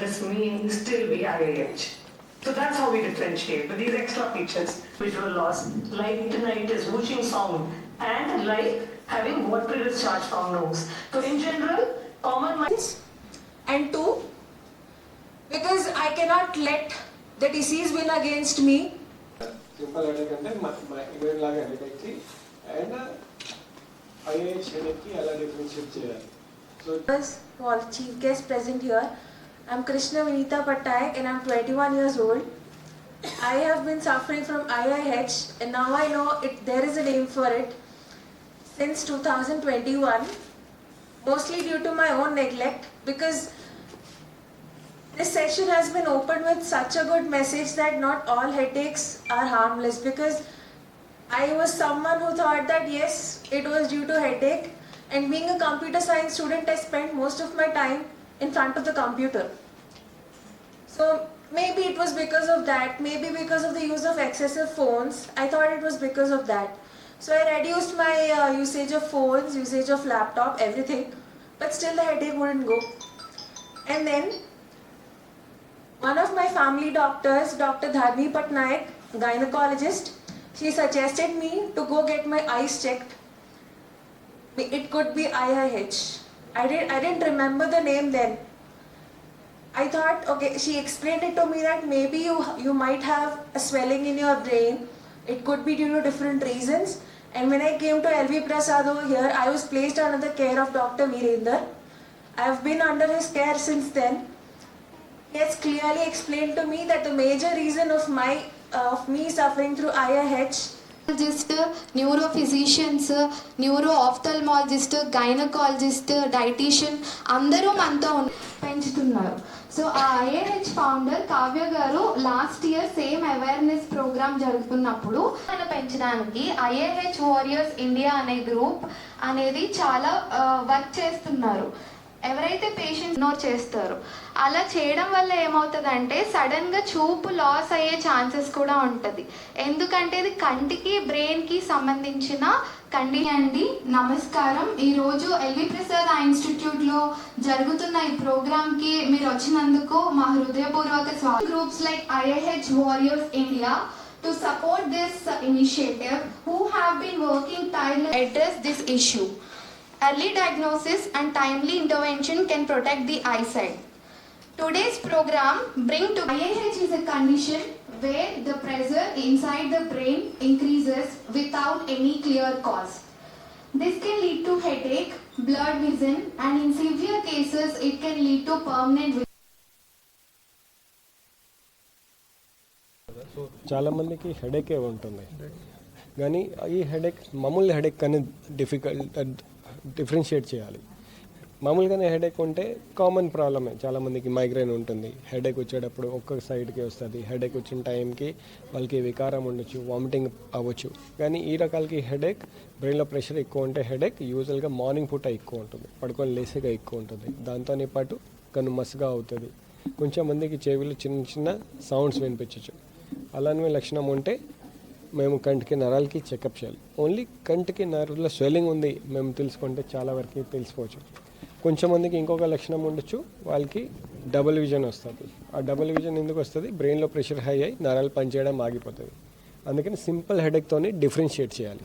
this may still be IIH. So that's how we differentiate. But these extra features, visual loss, like tinnitus, whooshing sound, and like having water discharge from nose. So in general, common minds and two because i cannot let the disease win against me simple headache అంటే ఇవేం లాగా హెడేక్కి and ఐఏహెచ్ హెడేక్కి ఎలా differentiate చేయాలి so Members who are chief guests present here i'm krishna vinita pattayak and i'm 21 years old. I have been suffering from iih and now i know it there is a name for it. Since 2021 mostly due to my own neglect because this session has been opened with such a good message that not all headaches are harmless because I was someone who thought that yes, it was due to headache. And being a computer science student I spent most of my time in front of the computer. So maybe it was because of that, maybe because of the use of excessive phones. I thought it was because of that. So I reduced my uh, usage of phones, usage of laptop, everything, but still the headache wouldn't go. And then one of my family doctors, Dr. Dharmi Patnaik, gynecologist, she suggested me to go get my eyes checked. It could be IIH. I didn't, I didn't remember the name then. I thought, okay, she explained it to me that maybe you, you might have a swelling in your brain. It could be due to different reasons. And when I came to LV Prasad over here, I was placed under the care of Dr. Virender. I have been under his care since then. He has clearly explained to me that the major reason of my uh, of me suffering through IIH gist neuro physicians neuro ophthalmologist gynaecologist dietician అందరూ మనతో పెంచుతున్నారు. So ఆ IAH founder Kavya garu last year same awareness programme జరుగుతున్నప్పుడు ఆయన పెంచడానికి ఐఏహెచ్ warriors India అనే group అనేది చాలా వర్క్ చేస్తున్నారు. ఎవరైతే పేషెంట్ ఇగ్నోర్ చేస్తారో అలా చేయడం వల్ల ఏమవుతుందంటే సడన్గా చూపు లాస్ అయ్యే ఛాన్సెస్ కూడా ఉంటుంది. ఎందుకంటే ఇది కంటికి బ్రెయిన్కి సంబంధించిన కండి అండి. నమస్కారం. ఈరోజు ఎల్వి ప్రసాద్ ఆ ఇన్స్టిట్యూట్లో జరుగుతున్న ఈ ప్రోగ్రామ్కి మీరు వచ్చినందుకు మా హృదయపూర్వక స్వాగతం. Groups like ఐఐహెచ్ warriors India to support this initiative initiative who have been working tirelessly this address this issue. Early diagnosis and timely intervention can protect the eyesight. Today's program bring to IAH is a condition where the pressure inside the brain increases without any clear cause. This can lead to headache, blurred vision, and in severe cases, it can lead to permanent vision. చాలా మందికి headache ఉంటుంది కానీ ఈ headache మామూలు headache అనేది difficult differentiate చేయాలి. మామూలుగానే headache ఉంటే కామన్ ప్రాబ్లమే. చాలామందికి మైగ్రైన్ మైగ్రేన్ ఉంటుంది. హెడేక్ వచ్చేటప్పుడు ఒక్క సైడ్కి వస్తుంది. హెడేక్ వచ్చిన టైంకి వాళ్ళకి వికారం ఉండొచ్చు వామిటింగ్ అవ్వచ్చు. కానీ ఈ రకాలకి హెడేక్ బ్రెయిన్లో ప్రెషర్ ఎక్కువ ఉంటే హెడేక్ యూజువల్గా మార్నింగ్ పూట ఎక్కువ ఉంటుంది. పడుకొని లేసేగా ఎక్కువ ఉంటుంది. దాంతోనే పాటు కన్ను మసగా అవుతుంది. కొంచెం మందికి చెవిలో చిన్న చిన్న సౌండ్స్ వినిపించవచ్చు అలానే లక్షణం ఉంటే మేము కంటికి నరాలకి చెకప్ చేయాలి. ఓన్లీ కంటికి నరాల స్వెల్లింగ్ ఉంది మేము తెలుసుకుంటే చాలా వరకు తెలిసిపోవచ్చు కొంచెం మందికి ఇంకొక లక్షణం ఉండొచ్చు వాళ్ళకి డబుల్ విజన్ వస్తుంది. ఆ డబుల్ విజన్ ఎందుకు వస్తుంది? బ్రెయిన్లో ప్రెషర్ హై అయ్యి నరాలు పనిచేయడం ఆగిపోతుంది. అందుకని సింపుల్ హెడేక్తోనే డిఫరెన్షియేట్ చేయాలి.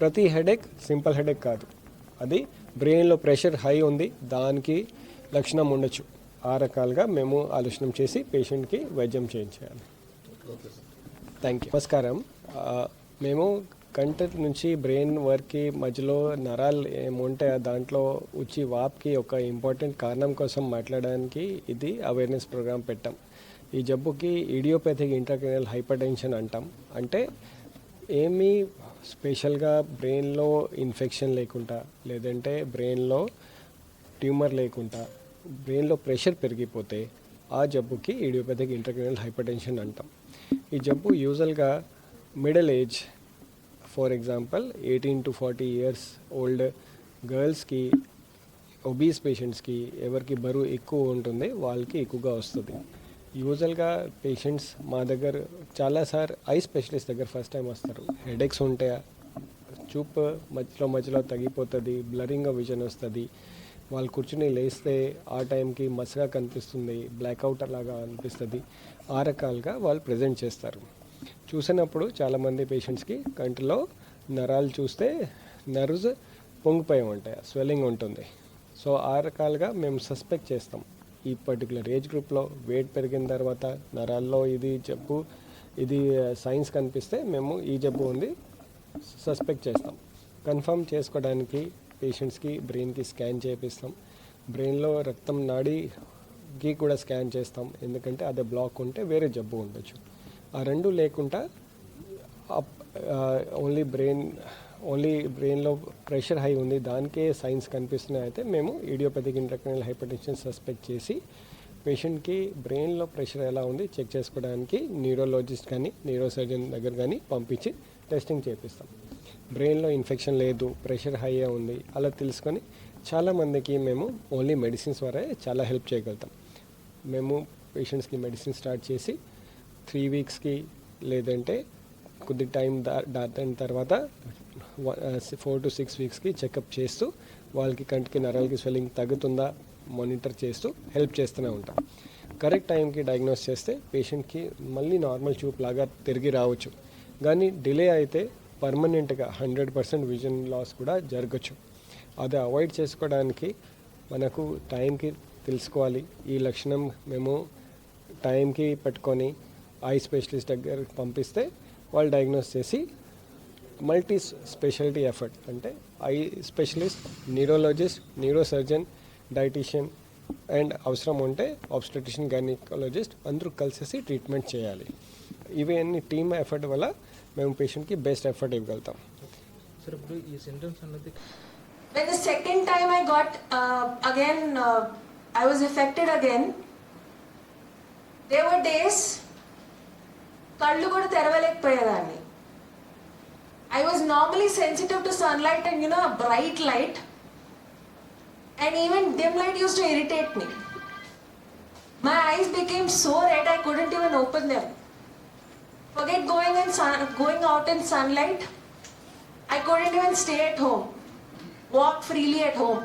ప్రతి హెడేక్ సింపుల్ హెడేక్ కాదు. అది బ్రెయిన్లో ప్రెషర్ హై ఉంది దానికి లక్షణం ఉండొచ్చు. ఆ రకాలుగా మేము ఆలోచన చేసి పేషెంట్కి వైద్యం చేయించాలి థ్యాంక్ యూ. నమస్కారం. మేము కంటి నుంచి బ్రెయిన్ వర్క్కి మధ్యలో నరాలు ఏముంటే దాంట్లో వచ్చి వాప్కి ఒక ఇంపార్టెంట్ కారణం కోసం మాట్లాడడానికి ఇది అవేర్నెస్ ప్రోగ్రామ్ పెట్టాం. ఈ జబ్బుకి ఇడియోపతిక్ ఇంటర్క్రినల్ హైపర్ టెన్షన్ అంటాం. అంటే ఏమీ స్పెషల్గా బ్రెయిన్లో ఇన్ఫెక్షన్ లేకుండా లేదంటే బ్రెయిన్లో ట్యూమర్ లేకుండా బ్రెయిన్లో ప్రెషర్ పెరిగిపోతే ఆ జబ్బుకి ఇడియోపతిక్ ఇంటర్క్రినల్ హైపర్ టెన్షన్ అంటాం. ఈ జబ్బు యూజువల్గా middle age for example eighteen to forty years old గర్ల్స్కి ఒబీస్ పేషెంట్స్కి ఎవరికి బరువు ఎక్కువ ఉంటుంది వాళ్ళకి ఎక్కువగా వస్తుంది. యూజువల్గా పేషెంట్స్ మా దగ్గర చాలాసార్ ఐ స్పెషలిస్ట్ దగ్గర ఫస్ట్ టైం వస్తారు. హెడేక్స్ ఉంటాయా? చూపు మధ్యలో మధ్యలో తగ్గిపోతుంది బ్లరింగ్ విజన్ వస్తుంది. వాళ్ళు కూర్చుని లేస్తే ఆ టైంకి మసగా కనిపిస్తుంది బ్లాక్అవుట్ అలాగా అనిపిస్తుంది. ఆ రకాలుగా వాళ్ళు ప్రజెంట్ చేస్తారు. చూసినప్పుడు చాలామంది పేషెంట్స్కి కంటిలో నరాలు చూస్తే నర్వ్స్ పొంగిపోయి ఉంటాయి స్వెల్లింగ్ ఉంటుంది. సో ఆ రకాలుగా మేము సస్పెక్ట్ చేస్తాం. ఈ పర్టికులర్ ఏజ్ గ్రూప్లో వెయిట్ పెరిగిన తర్వాత నరాల్లో ఇది జబ్బు ఇది సైన్స్ కనిపిస్తే మేము ఈ జబ్బు ఉంది సస్పెక్ట్ చేస్తాం. కన్ఫర్మ్ చేసుకోవడానికి పేషెంట్స్కి బ్రెయిన్కి స్కాన్ చేపిస్తాం. బ్రెయిన్లో రక్తం నాడికి కూడా స్కాన్ చేస్తాం. ఎందుకంటే అదే బ్లాక్ ఉంటే వేరే జబ్బు ఉండొచ్చు. ఆ రెండు లేకుండా ఓన్లీ బ్రెయిన్ ఓన్లీ బ్రెయిన్లో ప్రెషర్ హై ఉంది. దానికే సైన్స్ కనిపిస్తున్నాయి. అయితే మేము ఇడియోపతిక్ ఇంట్రక్రనల్ హైపర్టెన్షన్ సస్పెక్ట్ చేసి పేషెంట్కి బ్రెయిన్లో ప్రెషర్ ఎలా ఉంది చెక్ చేసుకోవడానికి న్యూరోలజిస్ట్ కానీ న్యూరో సర్జన్ దగ్గర కానీ పంపించి టెస్టింగ్ చేపిస్తాం. బ్రెయిన్లో ఇన్ఫెక్షన్ లేదు ప్రెషర్ హై ఉంది అలా తెలుసుకొని చాలామందికి మేము ఓన్లీ మెడిసిన్స్ వరే చాలా హెల్ప్ చేయగలుగుతాం. మేము పేషెంట్స్కి మెడిసిన్ స్టార్ట్ చేసి త్రీ వీక్స్కి లేదంటే కొద్ది టైం దా దాటిన తర్వాత ఫోర్ టు సిక్స్ వీక్స్కి చెకప్ చేస్తూ వాళ్ళకి కంటికి నరాలకి స్వెల్లింగ్ తగ్గుతుందా మానిటర్ చేస్తూ హెల్ప్ చేస్తూనే ఉంటాం. కరెక్ట్ టైంకి డయాగ్నోస్ చేస్తే పేషెంట్కి మళ్ళీ నార్మల్ చూపు లాగా తిరిగి రావచ్చు. కానీ డిలే అయితే పర్మనెంట్గా హండ్రెడ్ పర్సెంట్ విజన్ లాస్ కూడా జరగచ్చు. అది అవాయిడ్ చేసుకోవడానికి మనకు టైంకి తెలుసుకోవాలి. ఈ లక్షణం మేము టైంకి పెట్టుకొని ఐ స్పెషలిస్ట్ దగ్గర పంపిస్తే వాళ్ళు డయాగ్నోస్ చేసి మల్టీ స్పెషాలిటీ ఎఫర్ట్ అంటే eye specialist neurologist neuro surgeon dietician and అవసరం ఉంటే ఆబ్స్టెటిషియన్ గైనకాలజిస్ట్ అందరూ కలిసేసి ట్రీట్మెంట్ చేయాలి ఇవి అన్ని టీమ్ ఎఫర్ట్ వల్ల మేము పేషెంట్కి బెస్ట్ ఎఫర్ట్ ఇవ్వగలుగుతాం సార్ ఇప్పుడు ఈ సింటమ్స్ అన్నది When the second time I got uh, again, uh, I was affected again. There were days కళ్ళు కూడా తెరవలేకపోయేదాన్ని I was normally sensitive to sunlight and you know bright light and even dim light used to irritate me my eyes became so red I couldn't even open them forget going in sun, going out in sunlight i couldn't even stay at home walk freely at home